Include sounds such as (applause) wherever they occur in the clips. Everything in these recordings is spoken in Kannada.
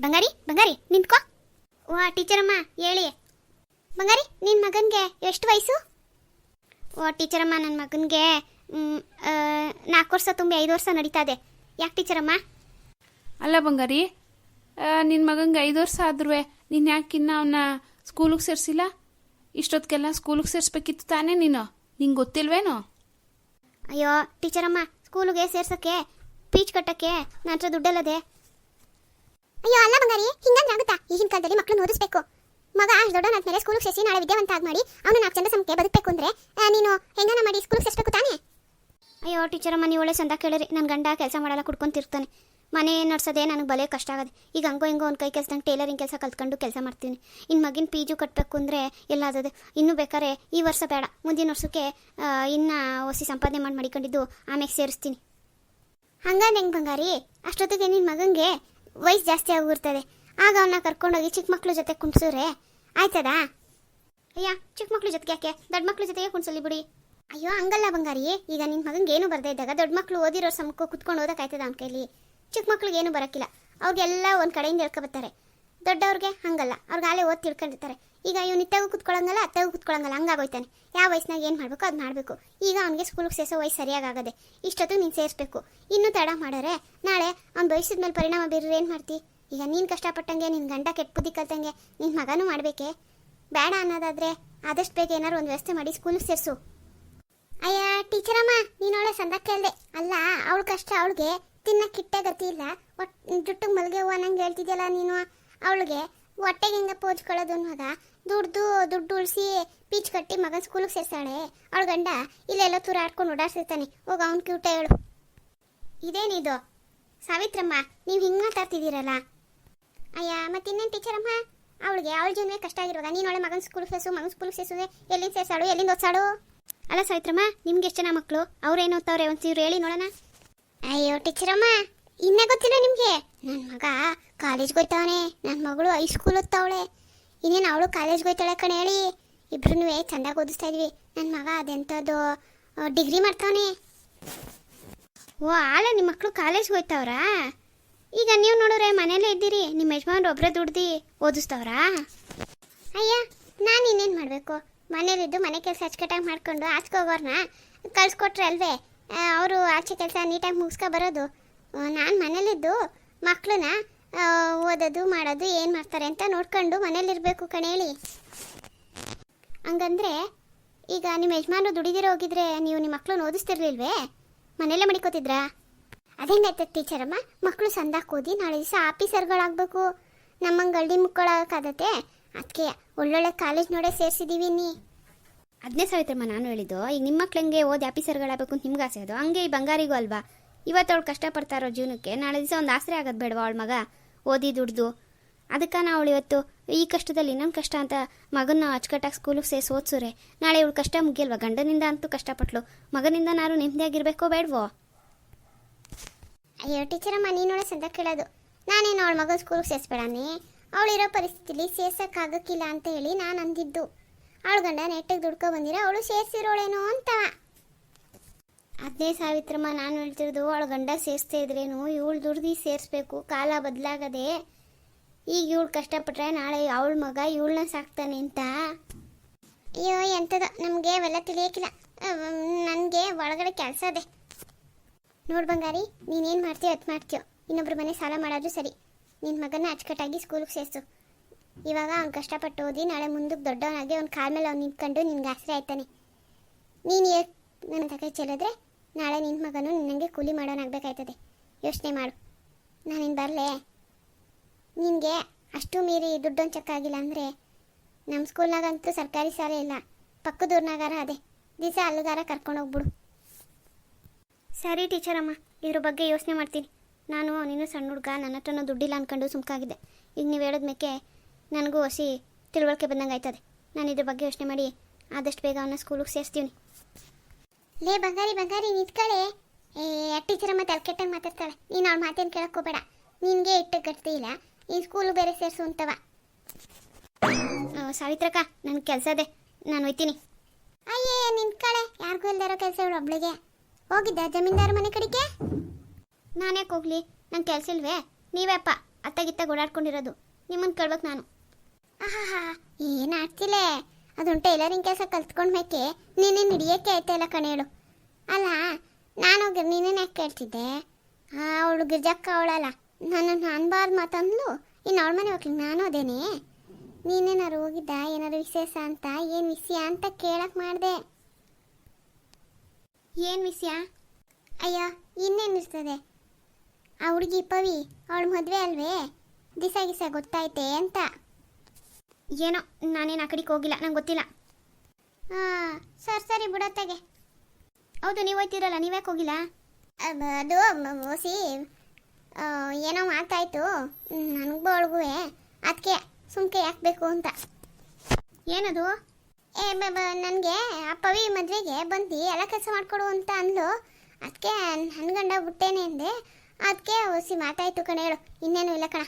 ಬಂಗಾರಿ ಬಂಗಾರಿ ನಿಂತ್ಕೋ. ವಾ ಟೀಚರಮ್ಮ ಹೇಳಿ. ಬಂಗಾರಿ ನಿನ್ನ ಮಗನಿಗೆ ಎಷ್ಟು ವಯಸ್ಸು? ಓ ಟೀಚರಮ್ಮ ನನ್ನ ಮಗನಿಗೆ ನಾಲ್ಕು ವರ್ಷ ತುಂಬಿ ಐದು ವರ್ಷ ನಡೀತಾ ಇದೆ ಯಾಕೆ ಟೀಚರಮ್ಮ? ಅಲ್ಲ ಬಂಗಾರಿ ನಿನ್ನ ಮಗಂಗೆ ಐದು ವರ್ಷ ಆದ್ರೂ ನೀನು ಯಾಕೆ ಇನ್ನ ಅವನ್ನ ಸ್ಕೂಲಿಗೆ ಸೇರಿಸಿಲ್ಲ? ಇಷ್ಟೊತ್ತಿಗೆಲ್ಲ ಸ್ಕೂಲಿಗೆ ಸೇರಿಸ್ಬೇಕಿತ್ತು ತಾನೇ ನೀನು? ನಿಂಗೆ ಗೊತ್ತಿಲ್ವೇನೋ? ಅಯ್ಯೋ ಟೀಚರಮ್ಮ ಸ್ಕೂಲಿಗೆ ಸೇರ್ಸಕ್ಕೆ ಪೀಚ್ ಕಟ್ಟಕ್ಕೆ ನನ್ನ ಹತ್ರ ದುಡ್ಡಲ್ಲದೆ ಅಯ್ಯೋ ಅಲ್ಲ ಬಂಗಾರಿ ಹಿಂಗಂದ್ರೆ ಆಗುತ್ತಾ? ಈಗಿನ ಕಾಲದಲ್ಲಿ ಮಕ್ಕಳು ಓದಿಸ್ಬೇಕು. ಮಗ ಅಷ್ಟು ದೊಡ್ಡವನಾದ್ಮೇಲೆ ಸ್ಕೂಲಿಗೆ ಸೇರಿಸಿ ನಾಳೆ ವಿದ್ಯಾವಂತ ಆಗಿ ಮಾಡಿ ಅವನು ನಾಲ್ಕು ಚಂದ ಸಮಕ್ಕೆ ಬದುಕಬೇಕು ಅಂದ್ರೆ ನೀನು ಹೆಂಗನ ಮಾಡಿ ಸ್ಕೂಲಿಗೆ ಸೇರಿಸ್ಬೇಕು ತಾನೇ? ಅಯ್ಯೋ ಟೀಚರಮ್ಮ ನೀವು ಒಳ್ಳೆ ಸಂದ ಕೇಳಿರಿ. ನನ್ನ ಗಂಡ ಕೆಲಸ ಮಾಡಲ್ಲ ಕುಡ್ಕೊಂತಿರ್ತಾನೆ. ಮನೆ ನಡ್ಸೋದೇ ನನಗೆ ಬಲೆ ಕಷ್ಟ ಆಗೋದು. ಈಗ ಹಂಗೋ ಹಿಂಗೋ ಒಂದು ಕೈ ಕೆಲಸದಂಗೆ ಟೇಲರಿಂಗ್ ಕೆಲಸ ಕಲ್ತ್ಕೊಂಡು ಕೆಲಸ ಮಾಡ್ತೀನಿ. ಇನ್ನು ಮಗಿನ ಪೀಜು ಕಟ್ಟಬೇಕು ಅಂದರೆ ಎಲ್ಲ ಅದದು ಇನ್ನೂ ಬೇಕಾದ್ರೆ ಈ ವರ್ಷ ಬೇಡ. ಮುಂದಿನ ವರ್ಷಕ್ಕೆ ಇನ್ನು ಹೊಸಿ ಸಂಪಾದನೆ ಮಾಡಿ ಮಡಿಕೊಂಡಿದ್ದು ಆಮೇಲೆ ಸೇರಿಸ್ತೀನಿ. ಹಂಗಂದ್ರೆ ಹೆಂಗೆ ಬಂಗಾರಿ? ಅಷ್ಟೊತ್ತಿಗೆ ನಿನ್ನ ಮಗಂಗೆ ವಯಸ್ಸು ಜಾಸ್ತಿ ಆಗಿರ್ತದೆ ಆಗ ಅವನ್ನ ಕರ್ಕೊಂಡೋಗಿ ಚಿಕ್ಕ ಮಕ್ಕಳು ಜೊತೆ ಕುಣಿಸ್ರೆ. ಆಯ್ತದಾ? ಅಯ್ಯ, ಚಿಕ್ಕ ಮಕ್ಳು ಜೊತೆಗೆ ಯಾಕೆ? ದೊಡ್ಡ ಮಕ್ಕಳು ಜೊತೆಗೆ ಕುಣ್ಸಲಿ ಬಿಡಿ. ಅಯ್ಯೋ, ಹಂಗಲ್ಲ ಬಂಗಾರಿ ಈಗ ನಿನ್ನ ಮಗಂಗೆ ಏನು ಬರದೇ ಇದ್ದಾಗ ದೊಡ್ಡ ಮಕ್ಕಳು ಓದಿರೋ ಸಮಕ್ಕೂ ಕುತ್ಕೊಂಡು ಓದಕ್ಕಾಯ್ತದ ನಮ್ಮ ಕೈಲಿ? ಚಿಕ್ಕ ಮಕ್ಳಿಗೆ ಏನು ಬರೋಕ್ಕಿಲ್ಲ ಅವ್ರಿಗೆಲ್ಲ ಒಂದು ಕಡೆಯಿಂದ ಹೇಳ್ಕೊಬತ್ತಾರೆ ದೊಡ್ಡವ್ರಿಗೆ ಹಂಗಲ್ಲ. ಅವ್ರಿಗೆ ಆಲೇ ಓದಿ ತಿಳ್ಕೊಂಡಿರ್ತಾರೆ. ಈಗ ಇವನು ಇತ್ತಾಗೂ ಕುತ್ಕೊಳ್ಳಂಗಲ್ಲ ಅತ್ತಾಗೂ ಕುತ್ಕೊಳ್ಳಂಗಲ್ಲ ಹಂಗಾಗೋಯ್ತಾನೆ. ಯಾವ ವಯಸ್ಸಿನಾಗ ಏನು ಮಾಡಬೇಕು ಅದು ಮಾಡಬೇಕು. ಈಗ ಅವನಿಗೆ ಸ್ಕೂಲಿಗೆ ಸೇರಿಸೋ ವಯಸ್ಸು ಸರಿಯಾಗದೆ ಇಷ್ಟೊತ್ತು ನೀನು ಸೇರಿಸ್ಬೇಕು. ಇನ್ನೂ ತಡ ಮಾಡೋರೆ ನಾಳೆ ಅವ್ನು ಭವಿಷ್ಯದ ಮೇಲೆ ಪರಿಣಾಮ ಬೀರ್ರೆ ಏನು ಮಾಡ್ತಿ? ಈಗ ನೀನು ಕಷ್ಟಪಟ್ಟಂಗೆ ನಿನ್ನ ಗಂಡ ಕೆಟ್ಟ ಬುದ್ಧಿ ಕಲ್ತಂಗೆ ನಿನ್ನ ಮಗನೂ ಮಾಡಬೇಕೆ? ಬೇಡ ಅನ್ನೋದಾದ್ರೆ ಆದಷ್ಟು ಬೇಗ ಏನಾರು ಒಂದು ವ್ಯವಸ್ಥೆ ಮಾಡಿ ಸ್ಕೂಲಿಗೆ ಸೇರಿಸು. ಅಯ್ಯ, ಟೀಚರಮ್ಮ, ನೀನು ನೀನೊಳ್ಳೆ ಸಂದ ಕೇಳಿದೆ. ಅಲ್ಲ, ಅವಳ ಕಷ್ಟ ಅವಳಿಗೆ ತಿನ್ನಕ್ಕೆ ಕಿಟ್ಟ ಗತಿ ಇಲ್ಲ. ಒಟ್ಟು ಜುಟ್ಟಿಗೆ ಮಲ್ಗೆ ಹೂವು ಅನ್ನಂಗೆ ಹೇಳ್ತಿದ್ಯಲ್ಲ ನೀನು? ಅವಳಿಗೆ, ಹೊಟ್ಟೆಗೆ ಹೆಂಗ ಪೋಚ್ಕೊಳ್ಳೋದು ಅನ್ನೋದ? ದುಡ್ದು ದುಡ್ಡು ಉಳಿಸಿ ಪೀಚ್ ಕಟ್ಟಿ ಮಗನ ಸ್ಕೂಲಿಗೆ ಸೇರ್ಸಾಳೆ ಅವಳ ಗಂಡ ಇಲ್ಲೆಲ್ಲ ತೂರಾಡ್ಕೊಂಡು ಓಡಾಡ್ಸಿರ್ತಾನೆ. ಹೋಗ ಅವ್ನು ಕ್ಯೂಟ ಹೇಳು. ಇದೇನಿದು? ಸಾವಿತ್ರಮ್ಮ, ನೀವು ಹಿಂಗೆ ಮಾತಾಡ್ತಿದ್ದೀರಲ್ಲ ಅಯ್ಯ, ಮತ್ತಿನ್ನೇನು ಟೀಚರಮ್ಮ? ಅವಳಿಗೆ ಅವಳ ಜೀವನವೇ ಕಷ್ಟ ಆಗಿರುವಾಗ ನೀನು ಒಳ್ಳೆ ಮಗನ ಸ್ಕೂಲ್ ಸೇರಿಸು, ಮಗನ ಸ್ಕೂಲ್ ಸೇರಿಸುವೆ ಎಲ್ಲಿಂದ ಸೇರ್ಸಾಳು, ಎಲ್ಲಿಂದ ಓದ್ಸಾಳು? ಅಲ್ಲ ಸಾವಿತ್ರಮ್ಮ, ನಿಮ್ಗೆ ಎಷ್ಟು ಜನ ಮಕ್ಕಳು ಅವ್ರೇನು ಓದ್ತಾವ್ರೆ? ಚೂರು ಹೇಳಿ ನೋಡೋಣ. ಅಯ್ಯೋ ಟೀಚರಮ್ಮ, ಇನ್ನೇ ಗೊತ್ತಿಲ್ಲ ನಿಮಗೆ? ನನ್ನ ಮಗ ಕಾಲೇಜ್ಗೆ ಹೋಗ್ತಾವನೆ ನನ್ನ ಮಗಳು ಹೈಸ್ಕೂಲ್ ಓದ್ತಾವಳೆ. ಇನ್ನೇನು ಅವಳು ಕಾಲೇಜ್ಗೆ ಹೋಯ್ತಾಳೆ ಕಣೆ ಹೇಳಿ. ಇಬ್ರು ಚೆಂದಾಗಿ ಓದಿಸ್ತಾ ಇದ್ವಿ. ನನ್ನ ಮಗ ಅದೆಂಥದ್ದು ಡಿಗ್ರಿ ಮಾಡ್ತಾವನೆ. ಓ, ಆಳೆ ನಿಮ್ಮ ಮಕ್ಕಳು ಕಾಲೇಜ್ಗೆ ಹೋಯ್ತಾವ್ರಾ? ಈಗ ನೀವು ನೋಡೋರೆ ಮನೇಲೇ ಇದ್ದೀರಿ ನಿಮ್ಮ ಯಜಮಾನ್ರು ಒಬ್ಬರೇ ದುಡ್ದು ಓದಿಸ್ತಾವ್ರಾ? ಅಯ್ಯ, ನಾನು ಇನ್ನೇನು ಮಾಡಬೇಕು? ಮನೇಲಿದ್ದು ಮನೆ ಕೆಲಸ ಅಚ್ಚುಕಟ್ಟಾಗಿ ಮಾಡ್ಕೊಂಡು ಆಚೆಗೆ ಹೋಗೋರ್ನ ಕಳ್ಸ್ಕೊಟ್ರೆ ಅಲ್ವೇ? ಅವರು ಆಚೆ ಕೆಲಸ ನೀಟಾಗಿ ಮುಗಿಸ್ಕೊ ಬರೋದು. ನಾನು ಮನೇಲಿದ್ದು ಮಕ್ಕಳನ್ನ ಓದೋದು, ಮಾಡೋದು, ಏನು ಮಾಡ್ತಾರೆ ಅಂತ ನೋಡ್ಕೊಂಡು ಮನೇಲಿರಬೇಕು ಕಣೇಳಿ ಹಂಗಂದ್ರೆ, ಈಗ ನಿಮ್ಮ ಯಜಮಾನರು ದುಡಿದಿರೋ ಹೋಗಿದ್ರೆ ನೀವು ನಿಮ್ಮ ಮಕ್ಕಳನ್ನ ಓದಿಸ್ತಿರ್ಲಿಲ್ವೇ? ಮನೇಲೇ ಮಡಿಕೋತಿದ್ರಾ? ಅದೇಂಗಾಯ್ತದ ಟೀಚರಮ್ಮ? ಮಕ್ಕಳು ಸಂದಾಕ್ ಓದಿ ನಾಳೆ ದಿವಸ ಆಫೀಸರ್ಗಳಾಗಬೇಕು. ನಮ್ಮಂಗೆ ಗಲ್ಡಿ ಮುಕ್ಕೊಳಕ್ಕಾಗತ್ತೆ. ಅದಕ್ಕೆ ಒಳ್ಳೊಳ್ಳೆ ಕಾಲೇಜ್ ನೋಡೇ ಸೇರಿಸಿದೀವಿ ನೀ ಅದನ್ನೇ ಸಾವಿತ್ರಮ್ಮ ನಾನು ಹೇಳಿದ್ದು. ಈಗ ನಿಮ್ಮ ಮಕ್ಳು ಹೆಂಗೆ ಓದಿ ಆಫೀಸರ್ಗಳಾಗಬೇಕು ಅಂತ ನಿಮ್ಗೆ ಆಸೆ ಅದು? ಹಂಗೆ ಈ ಬಂಗಾರಿಗೂ ಅಲ್ವಾ? ಇವತ್ತು ಅವಳು ಕಷ್ಟಪಡ್ತಾರೋ ಜೀವನಕ್ಕೆ ನಾಳೆ ದಿವಸ ಒಂದು ಆಸರೆ ಆಗೋದು ಬೇಡವಾ ಅವಳ ಮಗ? ಓದಿ ದುಡ್ದು. ಅದಕ್ಕೆ ಅವಳು ಇವತ್ತು ಈ ಕಷ್ಟದಲ್ಲಿ ಇನ್ನೊಂದು ಕಷ್ಟ ಅಂತ ಮಗನ ಅಚ್ಚುಕಟ್ಟಾಗಿ ಸ್ಕೂಲಿಗೆ ಸೇರಿಸಿ ಓದಿಸುರೆ. ನಾಳೆ ಇವಳು ಕಷ್ಟ ಮುಗಿಯಲ್ವಾ? ಗಂಡನಿಂದ ಅಂತೂ ಕಷ್ಟಪಟ್ಲು. ಮಗನಿಂದ ನಾನು ನೆಮ್ಮದಿಯಾಗಿರ್ಬೇಕೋ ಬೇಡವೋ? ಅಯ್ಯೋ, ಟೀಚರಮ್ಮ ನೀನೊಳಗೆ ಸಂದ ಕೇಳೋದು. ನಾನೇನು ಅವಳ ಮಗನ ಸ್ಕೂಲಿಗೆ ಸೇರಿಸ್ಬೇಡಾನೆ? ಅವಳಿರೋ ಪರಿಸ್ಥಿತಿಲಿ ಸೇರ್ಸಕ್ಕಾಗಕ್ಕಿಲ್ಲ ಅಂತ ಹೇಳಿ ನಾನು ಅಂದಿದ್ದು. ಅವಳು ಗಂಡ ನೆಟ್ಟಿಗೆ ದುಡ್ಕೊ ಬಂದಿರ ಅವಳು ಸೇರಿಸಿರೋಳೇನೋ ಅಂತ ಅದೇ ಸಾವಿತ್ರಮ್ಮ, ನಾನು ಹೇಳ್ತಿರೋದು ಅವಳ ಗಂಡ ಸೇರಿಸ್ತಾ ಇದ್ರೇನು? ಇವಳು ದುಡ್ದು ಸೇರಿಸ್ಬೇಕು, ಕಾಲ ಬದಲಾಗದೆ. ಈಗ ಇವಳು ಕಷ್ಟಪಟ್ರೆ ನಾಳೆ ಅವಳ ಮಗ ಇವಳನ್ನ ಸಾಕ್ತಾನೆ ಅಂತ. ಅಯ್ಯೋ ಎಂಥದ ನಮಗೆ ಅವೆಲ್ಲ ತಿಳಿಯೋಕ್ಕಿಲ್ಲ. ನನಗೆ ಒಳಗಡೆ ಕೆಲಸ ಅದೇ ನೋಡ್ ಬಂಗಾರಿ, ನೀನೇನು ಮಾಡ್ತೀಯೋ ಅದು ಮಾಡ್ತೀಯೋ. ಇನ್ನೊಬ್ರ ಮನೆ ಸಾಲ ಮಾಡೋದು ಸರಿ. ನಿನ್ನ ಮಗನ ಅಚ್ಚುಕಟ್ಟಾಗಿ ಸ್ಕೂಲಿಗೆ ಸೇರಿಸು. ಇವಾಗ ಅವ್ನು ಕಷ್ಟಪಟ್ಟು ಓದಿ ನಾಳೆ ಮುಂದಕ್ಕೆ ದೊಡ್ಡವನಾಗಿ ಅವ್ನ ಕಾಲ ಮೇಲೆ ಅವ್ನು ನಿಂತ್ಕೊಂಡು ನಿನ್ಗೆ ಆಸರೆ ಆಯ್ತಾನೆ ನೀನು ನನ್ನ ತಕ ಚೆಲ್ಲಿದ್ರೆ ನಾಳೆ ನಿನ್ನ ಮಗನು ನಿನಗೆ ಕೂಲಿ ಮಾಡೋನಾಗಬೇಕಾಯ್ತದೆ ಯೋಚನೆ ಮಾಡು. ನಾನಿನ್ ಬರಲೇ? ನಿನಗೆ ಅಷ್ಟು ಮೀರಿ ದುಡ್ಡೊಂದು ಚೆಕ್ ಚಕ್ಕಾಗಿಲ್ಲ ಅಂದರೆ ನಮ್ಮ ಸ್ಕೂಲ್ನಾಗಂತೂ ಸರ್ಕಾರಿ ಶಾಲೆ ಇಲ್ಲ. ಪಕ್ಕದೂರ್ನಾಗಾರ ಅದೇ. ದಿವಸ ಅಲ್ಲಿಗಾರ ಕರ್ಕೊಂಡೋಗ್ಬಿಡು ಸರಿ ಟೀಚರಮ್ಮ, ಇದ್ರ ಬಗ್ಗೆ ಯೋಚನೆ ಮಾಡ್ತೀನಿ. ನಾನು ನೀನು ಸಣ್ಣ ಹುಡುಗ, ನನ್ನ ಹತ್ರನೂ ದುಡ್ಡಿಲ್ಲ ಅಂದ್ಕೊಂಡು ಸುಮ್ಕಾಗಿದ್ದೆ. ಈಗ ನೀವು ಹೇಳಿದ್ಮೇಕೆ ನನಗೂ ಹೊಸಿ ತಿಳುವಳಿಕೆ ಬಂದಂಗೆ ಆಯ್ತದೆ ನಾನು ಇದ್ರ ಬಗ್ಗೆ ಯೋಚನೆ ಮಾಡಿ ಆದಷ್ಟು ಬೇಗ ಅವನ್ನ ಸ್ಕೂಲಿಗೆ ಸೇರಿಸ್ತೀವಿ ಲೇ, ಬಂಗಾರಿ ಬಂಗಾರಿ, ನಿಂತ್ಕಳೆ. ಏ ಟೀಚರಮ್ಮ ತಲೆ ಕೆಟ್ಟಂಗೆ ಮಾತಾಡ್ತಾಳೆ. ನೀನು ಅವ್ಳ ಮಾತೇನು ಹೋಗಬೇಡ. ನಿನಗೆ ಇಟ್ಟು ಗಟ್ಟಿ ಇಲ್ಲ. ಈ ಸ್ಕೂಲು ಬೇರೆ ಸೇರಿಸು ಅಂತವ. ಸಾವಿತ್ರಕ್ಕ ನನ್ನ ಕೆಲಸ ಅದೇ ನಾನು ಹೋಯ್ತೀನಿ. ಅಯ್ಯೇ, ನಿಂತ್ಕಳೆ. ಯಾರಿಗೂ ಇಲ್ದಾರೋ ಕೆಲಸ ಇವಳು ಒಬ್ಳಿಗೆ. ಹೋಗಿದ್ದ ಜಮೀನ್ದಾರ ಮನೆ ಕಡೆಗೆ? ನಾನೇ ಹೋಗ್ಲಿ? ನಂಗೆ ಕೆಲಸ ಇಲ್ವೇ? ನೀವೇಪ್ಪ ಅತ್ತಗಿತ್ತ ಓಡಾಡ್ಕೊಂಡಿರೋದು. ನಿಮ್ಮನ್ನು ಕೇಳ್ಬೇಕು ನಾನು. ಆಹಾ ಏನು ಆಗ್ತಿಲ್ಲ ಅದೊಂದು ಟೈಲರಿಂಗ್ ಕೆಲಸ ಕಲ್ತ್ಕೊಂಡ್ಮೇಕೆ ನೀನೇನು ಹಿಡಿಯೋಕ್ಕೆ ಆಯ್ತಲ್ಲ ಕಣೇಳು ಅಲ್ಲ, ನಾನು ನೀನೇನು ಯಾಕೆ ಕೇಳ್ತಿದ್ದೆ? ಅವಳು ಗಿರ್ಜಕ್ಕ ಅವಳಲ್ಲ ನನ್ನನ್ನು ಅನ್ಬಾರ್ದು ಮಾತಂದ್ಲು. ಇನ್ನು ಅವಳ ಮನೆ ಹೋಗ್ಲಿ ನಾನು ಅದೇನೆ ನೀನೇನಾರು ಹೋಗಿದ್ದ? ಏನಾರು ವಿಶೇಷ ಅಂತ? ಏನು ವಿಷಯ ಅಂತ ಕೇಳಕ್ಕೆ ಮಾಡಿದೆ. ಏನು ವಿಷಯ? ಅಯ್ಯೋ ಇನ್ನೇನಿರ್ತದೆ ಆ ಹುಡುಗಿ ಪವಿ, ಅವಳ ಮದುವೆ ಅಲ್ವೇ? ದಿಸ ಗಿಸ ಗೊತ್ತಾಯ್ತೆ ಅಂತ. ಏನೋ ನಾನೇನು ಆ ಕಡೆಗೆ ಹೋಗಿಲ್ಲ ನಂಗೆ ಗೊತ್ತಿಲ್ಲ. ಹಾಂ ಸರಿ ಸರಿ ಬಿಡತ್ತಾಗೆ ಹೌದು ನೀವು ಹೋಯ್ತಿರಲ್ಲ ನೀವ್ಯಾಕೆ ಹೋಗಿಲ್ಲ? ಅದು ಮೋಸಿ ಏನೋ ಮಾತಾಯ್ತು ನನಗೂ ಬಳಗುವೆ ಅದಕ್ಕೆ ಸುಮ್ಕೆ ಯಾಕೆ ಬೇಕು ಅಂತ. ಏನದು? ಏ ನನಗೆ ಅಪ್ಪವಿ ಪವಿ ಮದುವೆಗೆ ಬಂದು ಎಲ್ಲ ಕೆಲಸ ಮಾಡಿಕೊಡು ಅಂತ ಅಂದ್ಲು. ಅದಕ್ಕೆ ನನ್ನ ಗಂಡ ಬಿಟ್ಟೇನೆ ಅಂದೆ. ಅದಕ್ಕೆ ಓಸಿ ಮಾತಾಯ್ತು ಕಣ ಹೇಳು. ಇನ್ನೇನು ಇಲ್ಲ ಕಣ.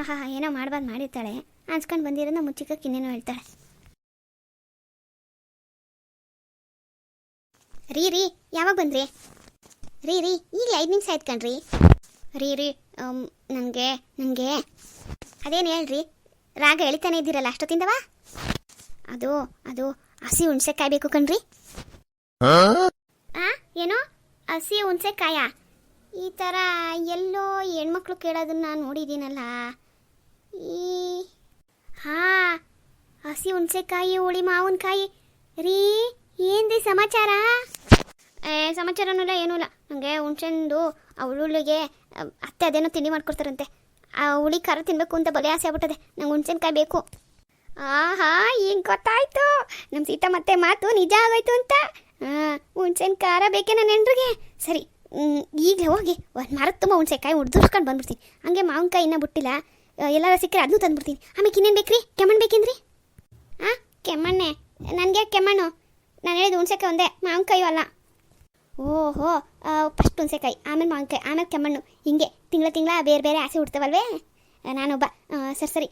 ಆಹಾ ಏನೋ ಮಾಡ್ಬಾರ್ದು ಮಾಡಿರ್ತಾಳೆ. ಅನ್ಸ್ಕೊಂಡು ಬಂದಿರೋದನ್ನ ಮುಚ್ಚಿಕಕ್ಕೆ ಇನ್ನೇನೋ ಹೇಳ್ತಾಳೆ. ರೀ ರೀ, ಯಾವಾಗ ಬಂದ್ರಿ? ರೀ ರೀ ಈಗ ಐದು ನಿಮಿಷ ಆಯ್ತು ಕಣ್ರಿ. ರೀ ರೀ ನನಗೆ ನನಗೆ. ಅದೇನು ಹೇಳ್ರಿ? ರಾಗ ಎಳಿತಾನೆ ಇದ್ದೀರಲ್ಲ ಅಷ್ಟೊತ್ತಿಂದವಾ ಅದು ಅದು, ಹಸಿ ಹುಣ್ಸೆಕಾಯಿ ಬೇಕು ಕಣ್ರಿ. ಆ, ಏನೋ? ಹಸಿ ಹುಣ್ಸೆಕಾಯ? ಈ ಥರ ಎಲ್ಲೋ ಹೆಣ್ಮಕ್ಳು ಕೇಳೋದನ್ನ ನೋಡಿದ್ದೀನಲ್ಲ. ಈ ಹಾ, ಹಸಿ ಹುಣ್ಸೆಕಾಯಿ, ಹುಳಿ ಮಾವಿನಕಾಯಿ. ರೀ, ಏನ್ರಿ ಸಮಾಚಾರ? ಏ, ಸಮಾಚಾರನೂ ಇಲ್ಲ, ಏನೂ ಇಲ್ಲ. ನನಗೆ ಹುಣ್ಸೆಂದು ಆ ಹುಳುಳಿಗೆ ಅತ್ತೆ ಅದೇನೋ ತಿಂಡಿ ಮಾಡ್ಕೊಡ್ತಾರಂತೆ. ಆ ಹುಳಿ ಖಾರ ತಿನ್ನಬೇಕು ಅಂತ ಬಲೆ ಆಸೆ ಆಗ್ಬಿಟ್ಟದೆ. ನಂಗೆ ಹುಣ್ಸೆನ್ಕಾಯಿ ಬೇಕು. ಆಹಾ, ಈಗ ಗೊತ್ತಾಯ್ತು. ನಮ್ಮ ಸೀತಾ ಮತ್ತೆ ಮಾತು ನಿಜ ಆಗೋಯ್ತು ಅಂತ. ಹಾಂ ಹುಣ್ಸೆನ್ ಖಾರ ಬೇಕೆ ನನ್ನ ಹೆಂಡ್ರಿಗೆ ಸರಿ ಈಗಲೇ ಹೋಗಿ ಒಂದು ಮರದ ತುಂಬ ಹುಣ್ಸೆಕಾಯಿ ಹುಡ್ದುರ್ಸ್ಕೊಂಡು ಬಂದ್ಬಿಡ್ತೀನಿ. ಹಂಗೆ ಮಾವಿನಕಾಯಿ ಇನ್ನೂ ಬಿಟ್ಟಿಲ್ಲ. ಎಲ್ಲಾರ ಸಿಕ್ಕರೆ ಅದನ್ನೂ ತಂದ್ಬಿಡ್ತೀನಿ. ಆಮೇಲೆ ಇನ್ನೇನು ಬೇಕ್ರಿ? ಕೆಮ್ಮಣ್ಣು ಬೇಕೇನ್ರಿ? ಹಾಂ ಕೆಮ್ಮಣ್ಣೆ. ನನಗೆ ಕೆಮ್ಮಣ್ಣು? ನಾನು ಹೇಳಿದ ಹುಣ್ಸೆಕಾಯಿ ಒಂದೇ, ಮಾವಿನಕಾಯಿ ಅಲ್ಲ. ಓಹೋ ಫಸ್ಟ್ ಹುಣ್ಸೆಕಾಯಿ, ಆಮೇಲೆ ಮಾವಿನಕಾಯಿ, ಆಮೇಲೆ ಕೆಮ್ಮಣ್ಣು. ಹಿಂಗೆ ತಿಂಗಳ ತಿಂಗಳ ಬೇರೆ ಬೇರೆ ಆಸೆ ಹುಡ್ತಾವಲ್ವೇ? ನಾನೊಬ್ಬ ಸರಿ ಸರಿ.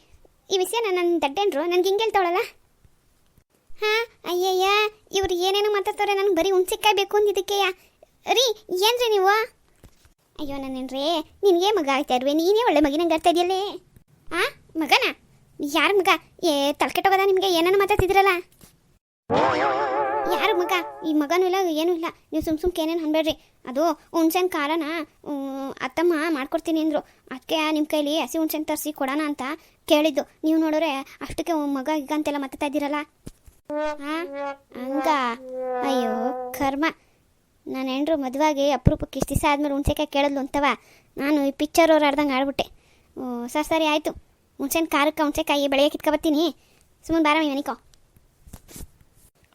ಈ ವಿಷಯ ನನ್ನ ದಡ್ಡೇನ್ರು, ನನಗೆ ಹಿಂಗೆ ಹೇಳ್ತಾವಳಲ್ಲ? ಹಾಂ, ಅಯ್ಯಯ್ಯ, ಇವ್ರು ಏನೇನೋ ಮಾತಾಡ್ತಾರೆ, ನನಗೆ ಬರೀ ಹುಣ್ಸೆಕಾಯಿ ಬೇಕು ಅಂದಿದ್ದಕ್ಕೆ ರೀ, ಏನ್ರಿ ನೀವು? ಅಯ್ಯೋ ನಾನೇನ್ರೀ ನಿನಗೆ ಮಗ ಆಯ್ತಾ ಇರುವೆ ನೀನೇ ಒಳ್ಳೆ ಮಗಿನಂಗೆ ಆಡ್ತಾ ಇದೆಯಲ್ಲೇ? ಆ, ಮಗನ? ಯಾರ ಮಗ? ಏ ತಲೆಕೆಟ್ಟೋಗದ ನಿಮಗೆ? ಏನನ್ನ ಮಾತಾಡ್ತಿದ್ರಲ್ಲ ಯಾರು ಮಗ? ಈ ಮಗನೂ ಇಲ್ಲ, ಏನೂ ಇಲ್ಲ. ನೀವು ಸುಮ್ ಸುಮ್ಕೆ ಏನೇನು ಅನ್ಬೇಡ್ರಿ. ಅದು ಹುಣ್ಸೆನ್ ಖಾರನ ಅತ್ತಮ್ಮ ಮಾಡ್ಕೊಡ್ತೀನಿ ಅಂದರು. ಅದಕ್ಕೆ ನಿಮ್ಮ ಕೈಲಿ ಹಸಿ ಹುಣ್ಸೆನ್ ತರಿಸಿ ಕೊಡೋಣ ಅಂತ ಕೇಳಿದ್ದು. ನೀವು ನೋಡೋರೆ ಅಷ್ಟಕ್ಕೆ ಮಗ ಈಗ ಅಂತೆಲ್ಲ ಮಾತಾಡ್ತಾ ಇದ್ದೀರಲ್ಲ? ಹಾಂ ಹಂಗ? ಅಯ್ಯೋ, ಕರ್ಮ. ನಾನು ಹೆಂಡ್ರು ಮದುವಾಗಿ ಅಪರೂಪಕ್ಕೆ ಇಷ್ಟು ದಿವಸ ಆದ್ಮೇಲೆ ಹುಣ್ಸೆಕಾಯಿ ಕೇಳಿದ್ಲು ಅಂತವ. ನಾನು ಈ ಪಿಕ್ಚರ್ ಅವ್ರು ಆಡ್ದಂಗೆ ಆಡ್ಬಿಟ್ಟೆ. ಸರಿ ಸರಿ, ಆಯಿತು. ಹುಣ್ಸೆನ್ ಖಾರಕ್ಕೆ ಹುಣ್ಸೆಕಾಯಿ ಬೆಳಗ್ಗೆ ಕಿತ್ಕೊಬತ್ತೀನಿ ಸುಮ್ಮನೆ ಬಾರಮ್ಮ ಮನಿಕೋ.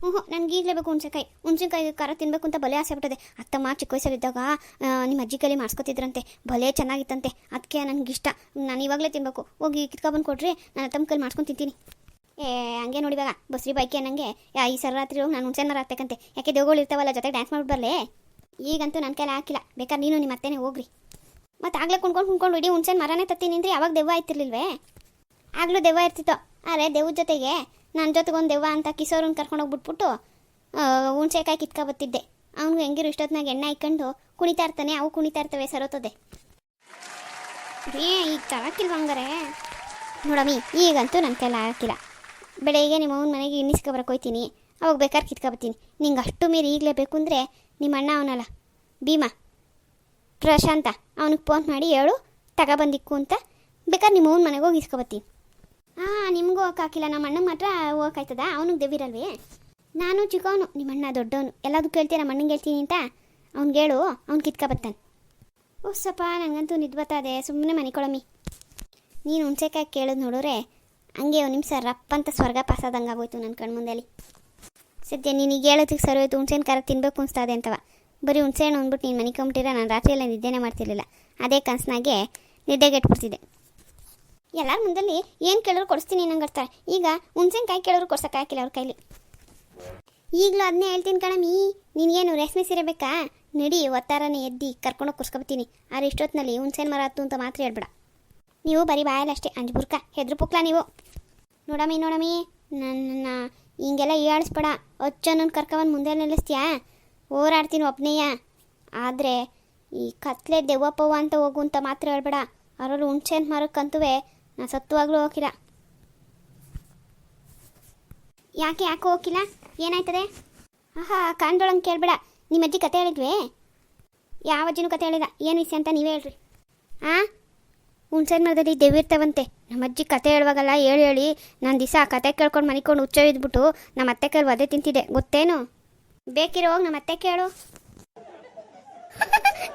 ಹ್ಞೂ ನನಗೆ ಈಗಲೇ ಬೇಕು ಹುಣ್ಸೆಕಾಯಿ. ಹುಣ್ಸೆಕಾಯಿ ಖಾರ ತಿನ್ನಬೇಕು ಅಂತ ಬಲೆ ಆಸೆ ಬಿಟ್ಟದೆ ಅತ್ತಮ್ಮ ಚಿಕ್ಕ ವಯಸ್ಸಲ್ಲಿದ್ದಾಗ ನಿಮ್ಮ ಅಜ್ಜಿ ಕೈಲಿ ಮಾಡಿಸ್ಕೊತಿದ್ರಂತೆ. ಭಲೇ ಚೆನ್ನಾಗಿತ್ತಂತೆ. ಅದಕ್ಕೆ ನನಗೆ ಇಷ್ಟ ನಾನು ಇವಾಗಲೇ ತಿನ್ನಬೇಕು ಹೋಗಿ ಕಿತ್ಕೊಬಂದು ಕೊಡ್ರಿ. ನಾನು ಅತ್ತಮ್ಮ ಕೈಲಿ ಮಾಡ್ಸ್ಕೊಂಡು ತಿಂತೀನಿ. ಏ, ಹಂಗೆ ನೋಡಿ ಇವಾಗ. ಬಸ್ರಿ ಬೈಕೆ ನನಗೆ ಈ ಸರ ರಾತ್ರಿ ಹೋಗಿ ನಾನು ಹುಣ್ಸೆನ ಮರ ಹಾಕ್ಬೇಕಂತೆ ಯಾಕೆ ದೇವ್ಗಳು ಇರ್ತಾವಲ್ಲ, ಜೊತೆಗೆ ಡ್ಯಾನ್ಸ್ ಮಾಡ್ಬಿಟ್ಟು ಈಗಂತೂ ನನ್ನ ಕೈಲಿ ಹಾಕಿಲ್ಲ. ಬೇಕಾದ್ರೆ ನೀನು ನಿಮ್ಮ ಅತ್ತೆನೇ ಹೋಗ್ರಿ. ಮತ್ತು ಆಗಲೇ ಕುಣ್ಕೊಂಡು ಕುಣ್ಕೊಂಡು ಇಡೀ ಹುಣ್ಸೆನ ಮರನೇ ತತ್ತಿ ನಿಂದ್ರಿ ಯಾವಾಗ ದೆವ್ವ ಆಯ್ತಿರ್ಲಿಲ್ವೇ ಆಗಲೂ ದೆವ್ವ ಇರ್ತಿತ್ತು. ಆದರೆ ದೆವ್ವ ಜೊತೆಗೆ ನನ್ನ ಜೊತೆಗೊಂದು ದೆವ್ವ ಅಂತ ಕಿಸೋರನ್ನ ಕರ್ಕೊಂಡು ಹೋಗ್ಬಿಟ್ಬಿಟ್ಟು ಹುಣ್ಸೆಕಾಯಿ ಕಿತ್ಕೊಬತ್ತಿದ್ದೆ. ಅವನು ಹೆಂಗಿರು ಇಷ್ಟೊತ್ತಿನಾಗ ಎಣ್ಣೆ ಇಕ್ಕೊಂಡು ಕುಣಿತಾ ಇರ್ತಾನೆ, ಅವು ಕುಣಿತಾ ಇರ್ತವೆ ಸರೋತದೆ. ಏ, ಈಗ ತಳಕಿಲ್ವ ಹಂಗಾರೆ? ನೋಡಮ್ಮಿ ಈಗಂತೂ ನನ್ನ ಕೈಲಿ ಹಾಕಿಲ್ಲ. ಬೆಳಗ್ಗೆ ನಿಮ್ಮ ಅವ್ನ ಮನೆಗೆ ಬರಕ್ಕೆ ಹೋಯ್ತೀನಿ. ಅವಾಗ ಬೇಕಾದ್ರೆ ಕಿತ್ಕೊಬತ್ತೀನಿ. ನಿಂಗೆ ಅಷ್ಟು ಮೀರಿ ಈಗಲೇ ಬೇಕು ಅಂದರೆ ನಿಮ್ಮ ಅಣ್ಣ ಅವನಲ್ಲ. ಭೀಮಾ. ಪ್ರಶಾಂತ, ಅವನಿಗೆ ಫೋನ್ ಮಾಡಿ ಹೇಳು ತಗೊಬಂದಿಕ್ಕು ಅಂತ. ಬೇಕಾದ್ರೆ ನಿಮ್ಮ ಅವ್ನ ಮನೆಗೆ ಹೋಗಿ ಇಸ್ಕೊಬತ್ತೀನಿ ಹಾಂ ನಿಮಗೂ ಹೋಗಕ್ಕಾಗಿಲ್ಲ ನಮ್ಮ ಅಣ್ಣಗೆ ಮಾತ್ರ ಹೋಗಕ್ಕಾಯ್ತದ ಅವನಿಗೆ ದೇವಿರಲ್ವೇ ನಾನು ಚಿಕ್ಕವನು, ನಿಮ್ಮ ಅಣ್ಣ ದೊಡ್ಡವನು. ಎಲ್ಲದಕ್ಕೂ ಹೇಳ್ತೀನಿ ನಮ್ಮ ಅಣ್ಣಂಗೆ ಹೇಳ್ತೀನಿ ಅಂತ? ಅವ್ನಿಗೆ ಹೇಳು ಅವ್ನು ಕಿತ್ಕೊಬತ್ತಾನೆ ಓ ಸಪ್ಪ ನನಗಂತೂ ನಿದ್ದು ಬರ್ತದೆ ಸುಮ್ಮನೆ ಮನಿಕೊಳಮ್ಮಿ ನೀನು ಹುಣ್ಸೆಕಾಯಿ ಕೇಳೋದು ನೋಡಿದ್ರೆ ಹಂಗೆ ಒಂದು ನಿಮಿಷ ರಪ್ಪಂತ ಸ್ವರ್ಗ ಪಾಸಾದಂಗೆ ಆಗೋಯ್ತು ನನ್ನ ಕಣ್ಮುಂದಲ್ಲಿ. ಸದ್ಯ ನೀನೀಗ ಹೇಳೋದಕ್ಕೆ ಸರಿ ಹೋಯ್ತು, ಹುಣ್ಸೆನ ಖಾರ ತಿನ್ಬೇಕು ಅನಿಸ್ತದೆ ಅಂತವ. ಬರೀ ಹುಣ್ಸೆ ಹಣ್ಣು ಅಂದ್ಬಿಟ್ಟು ನೀನು ಮನೆ ಕಂಬಿಟ್ಟಿರ ನಾನು ರಾತ್ರಿ ಎಲ್ಲ ನಿದ್ದೆನೇ ಮಾಡ್ತಿರ್ಲಿಲ್ಲ. ಅದೇ ಕನಸಿನಾಗೆ ನಿದ್ದೆಗೆಟ್ಬಿಡ್ತಿದ್ದೆ ಎಲ್ಲರ ಮುಂದಲ್ಲಿ ಏನು ಕೇಳೋರು ಕೊಡಿಸ್ತೀನಿ ನಂಗರ್ತಾರೆ ಈಗ ಹುಣ್ಸೆನ್ಕಾಯಿ ಕೇಳಿದ್ರು ಕೊಡ್ಸೋಕ್ಕಾಗಿಲ್ಲ ಅವ್ರ ಕೈಲಿ. ಈಗಲೂ ಅದನ್ನೇ ಹೇಳ್ತೀನಿ ಕಣಮಿ ನಿನಗೇನು ರೇಷ್ಮೆ ಸೀರೆ ಬೇಕಾ? ನಡಿ, ಒತ್ತಾರನೇ ಎದ್ದಿ ಕರ್ಕೊಂಡೋಗಿ ಕುರ್ಸ್ಕೊಬತ್ತೀನಿ. ಆದ್ರೆ ಇಷ್ಟೊತ್ತಿನಲ್ಲಿ ಹುಣ್ಸೆನ್ ಮರ ಹತ್ತು ಅಂತ ಮಾತ್ರ ಹೇಳ್ಬೇಡ. ನೀವು ಬರೀ ಬಾಯಲ್ಲಿ ಅಷ್ಟೇ ಅಂಜ್ಬುರ್ಕ ಹೆದ್ರು ಪುಕ್ಲ ನೀವು. ನೋಡಮ್ಮಿ ನೋಡಮ್ಮಿ, ನನ್ನ ಹಿಂಗೆಲ್ಲ ಏಳಿಸ್ಬೇಡ ಅಚ್ಚನನ್ನು ಕರ್ಕೊಂಬಂದು ಮುಂದೆ ನಿಲ್ಲಿಸ್ತೀಯಾ? ಹೋರಾಡ್ತೀನಿ ಒಬ್ಬನೇಯ ಆದರೆ ಈ ಕತ್ಲೆ ದೆವ್ವ ಪವ್ವ ಅಂತ ಹೋಗು ಅಂತ ಮಾತ್ರ ಹೇಳ್ಬೇಡ. ಅವರಲ್ಲಿ ಹುಣ್ಸೆ ಮರಕ್ಕಂತುವೆ ನಾನು ಸತ್ತುವಾಗಲೂ ಹೋಗಿಲ್ಲ. ಯಾಕೆ, ಯಾಕೋ ಹೋಗಿಲ್ಲ? ಏನಾಯ್ತದೆ? ಆಹಾ ಕಾಣ್ದೊಳಂಗೆ ಕೇಳ್ಬೇಡ. ನಿಮ್ಮ ಅಜ್ಜಿ ಕತೆ ಹೇಳಿದ್ವೇ? ಯಾವ ಅಜ್ಜಿನೂ ಕತೆ ಹೇಳಿಲ್ಲ. ಏನು ವಿಷಯ ಅಂತ ನೀವೇ ಹೇಳ್ರಿ. ಆ? ಹುಣ್ಸೆನ್ ಮರದಲ್ಲಿ ದೆವ್ವಿರ್ತಾವಂತೆ ನಮ್ಮ ಅಜ್ಜಿ ಕತೆ ಹೇಳುವಾಗಲ್ಲ ಹೇಳಿ ಹೇಳಿ ನಾನು ದಿವಸ ಆ ಕತೆ ಕೇಳ್ಕೊಂಡು ಮನಿಕೊಂಡು ಹುಚ್ಚ ಇದ್ಬಿಟ್ಟು ನಮ್ಮ ಅತ್ತೆ ಕೈಲಿ ಒದೆ ತಿಂತಿದ್ದೆ ಗೊತ್ತೇನು? ಬೇಕಿರೋ (laughs) ಹೋಗಿ ನಮ್ಮ ಅತ್ತೆ ಕೇಳು.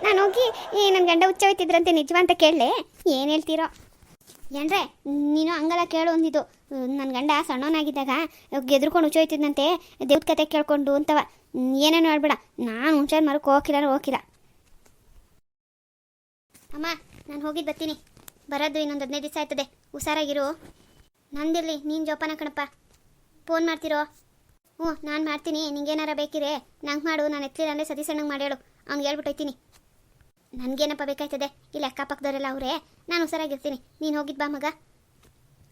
ನಾನು ಹೋಗಿ ಏ ನನ್ನ ಗಂಡ ಹುಚ್ಚ ಹೋಯ್ತಿದ್ರಂತೆ ನಿಜವ ಅಂತ ಕೇಳಲೆ. ಏನು ಹೇಳ್ತೀರೋ. ಏನ್ರೆ, ನೀನು ಹಂಗಲ್ಲ ಕೇಳು ಅಂದಿದ್ದು. ನನ್ನ ಗಂಡ ಸಣ್ಣವನಾಗಿದ್ದಾಗ ಗೆದ್ರುಕೊಂಡು ಹುಚ್ಚ ಹೋಯ್ತಿದ್ನಂತೆ. ದೇವ್ರ ಕತೆ ಕೇಳ್ಕೊಂಡು ಅಂತವ. ಏನೇನು ಹೇಳ್ಬೇಡ. ನಾನು ಹುಂಚಾರು ಮರಕ್ಕೆ ಹೋಗಿಲ್ಲ ಹೋಗಿಲ್ಲ ಅಮ್ಮ, ನಾನು ಹೋಗಿದ್ದು ಬರ್ತೀನಿ. ಬರೋದು ಇನ್ನೊಂದು ಹದಿನೈದು ದಿವಸ ಆಯ್ತದೆ. ಹುಷಾರಾಗಿರು. ನಂದಿರಲಿ, ನೀನು ಜೋಪಾನ ಕಣಪ್ಪ. ಫೋನ್ ಮಾಡ್ತಿರೋ. ಹ್ಞೂ, ನಾನು ಮಾಡ್ತೀನಿ. ನಿಂಗೇನಾರ ಬೇಕಿರೆ ನಂಗೆ ಮಾಡು. ನಾನು ಎತ್ತಲಿಲ್ಲ ಅಂದರೆ ಸತೀಸಣ್ಣಂಗೆ ಮಾಡಿ ಹೇಳು. ಅವ್ನಿಗೆ ಹೇಳ್ಬಿಟ್ಟೋಯ್ತೀನಿ ನನಗೇನಪ್ಪ ಬೇಕಾಯ್ತದೆ? ಇಲ್ಲಿ ಅಕ್ಕಪಕ್ಕದವರೆಲ್ಲ ಅವರೇ. ನಾನು ಹುಷಾರಾಗಿರ್ತೀನಿ. ನೀನು ಹೋಗಿದ್ದು ಬಾ ಮಗ.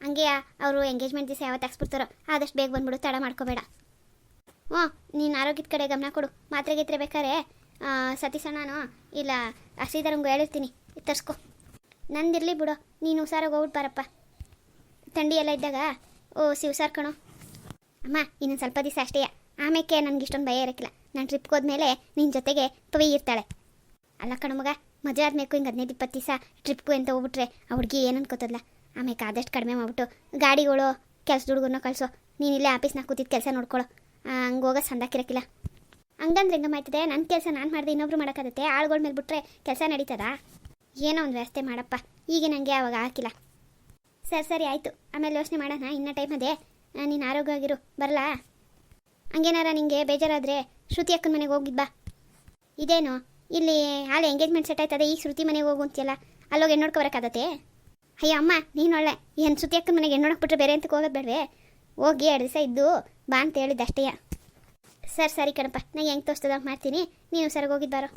ಹಂಗೆ ಅವರು ಎಂಗೇಜ್ಮೆಂಟ್ ದಿವಸ ಯಾವತ್ತು ಹಾಕ್ಸ್ಬಿಡ್ತಾರೋ, ಆದಷ್ಟು ಬೇಗ ಬಂದ್ಬಿಡು. ತಡ ಮಾಡ್ಕೋಬೇಡ. ಓ ನೀನು ಆರೋಗ್ಯದ ಕಡೆ ಗಮನ ಕೊಡು. ಮಾತ್ರೆ ಗೀತ್ರೆ ಬೇಕಾರೆ ಸತೀಸಣ್ಣನು ಇಲ್ಲ ಹಸಿದರಂಗೂ ಹೇಳಿರ್ತೀನಿ. ತರಿಸ್ಕೊ. ನಂದಿರಲಿ ಬಿಡು. ನೀನು ಹುಷಾರಾಗಿ ಹೋಗ್ಬಿಟ್ಟು ಬಾರಪ್ಪ. ಥಂಡಿ ಎಲ್ಲ ಇದ್ದಾಗ, ಓ ಸಿ ಹುಷಾರು ಕಣೋ. ಅಮ್ಮ, ಇನ್ನೊಂದು ಸ್ವಲ್ಪ ದಿವಸ ಅಷ್ಟೇ. ಆಮೇಲೆ ನನಗೆ ಇಷ್ಟೊಂದು ಭಯ ಇರೋಕ್ಕಿಲ್ಲ. ನಾನು ಟ್ರಿಪ್ಗೆ ಹೋದ್ಮೇಲೆ ನಿನ್ನ ಜೊತೆಗೆ ಪವಿ ಇರ್ತಾಳೆ. ಅಲ್ಲ ಕಣ ಮಜಾ ಆದ್ಮೇಕು ಹಿಂಗೆ ಹದಿನೈದು ಇಪ್ಪತ್ತು ದಿವಸ ಟ್ರಿಪ್ಗೂ ಅಂತ ಹೋಗ್ಬಿಟ್ರೆ ಆ ಹುಡುಗಿ ಏನು ಅನ್ಕೋತದ್ಲ ಆಮೇಲೆ ಆದಷ್ಟು ಕಡಿಮೆ ಮಾಡ್ಬಿಟ್ಟು ಗಾಡಿಗಳು ಕೆಲಸ ಹುಡುಗರನ್ನ ಕಳಿಸೋ. ನೀನು ಇಲ್ಲೇ ಆಫೀಸ್ನಾಗ ಕೂತಿದ್ದು ಕೆಲಸ ನೋಡ್ಕೊಳ್ಳೋ ಹಂಗೆ ಹೋಗೋ ಸಂದಾಕಿರಕ್ಕಿಲ್ಲ ಹಂಗಂದ್ರೆ ಹೆಂಗಮ್ಮಾಯ್ತದೆ ನನ್ನ ಕೆಲಸ ನಾನು ಮಾಡಿದೆ ಇನ್ನೊಬ್ರು ಮಾಡೋಕ್ಕಾಗತ್ತೆ? ಆಳುಗಳ ಮೇಲೆ ಬಿಟ್ಟರೆ ಕೆಲಸ ನಡೀತದಾ? ಏನೋ ಒಂದು ವ್ಯವಸ್ಥೆ ಮಾಡಪ್ಪ. ಈಗ ನನಗೆ ಅವಾಗ ಹಾಕಿಲ್ಲ. ಸರಿ ಸರಿ, ಆಯಿತು. ಆಮೇಲೆ ಯೋಚನೆ ಮಾಡೋಣ. ಇನ್ನೂ ಟೈಮ್ ಅದೇ. ನೀನು ಆರೋಗ್ಯವಾಗಿರು ಬರಲಾ? ಹಂಗೇನಾರ ನಿಂಗೆ ಬೇಜಾರಾದರೆ ಶ್ರುತಿ ಅಕ್ಕನ ಮನೆಗೆ ಹೋಗಿದ್ಬಾ ಇದೇನು, ಇಲ್ಲಿ ಹಾಳೆ ಎಂಗೇಜ್ಮೆಂಟ್ ಸೆಟ್ ಆಯ್ತದೆ ಈಗ ಶ್ರುತಿ ಮನೆಗೆ ಹೋಗು ಅಂತೀಯಲ್ಲ, ಅಲ್ಲೋಗಿ ಹೆಣ್ಣು ಬರೋಕ್ಕಾಗತ್ತೆ ಅಯ್ಯೋ ಅಮ್ಮ, ನೀನು ಒಳ್ಳೆ ಏನು ಶ್ರುತಿ ಅಕ್ಕನ ಮನೆಗೆ ಹೆಣ್ಣು ನೋಡಕ್ಬಿಟ್ರೆ ಬೇರೆ ಅಂತಕ್ಕೆ ಹೋಗೋದು ಬೇಡವೆ? ಹೋಗಿ ಎರಡು ದಿವಸ ಇದ್ದು ಬಾ ಅಂತ ಹೇಳಿದ್ದು ಅಷ್ಟೇಯ. ಸರ್, ಸರಿ ಕಣಪ್ಪ ನಂಗೆ ಹೆಂಗೆ ತೋರಿಸ್ತದ ಮಾಡ್ತೀನಿ, ನೀನು ಸರಿಗೆ ಹೋಗಿದ್ದು ಬಾರೋ.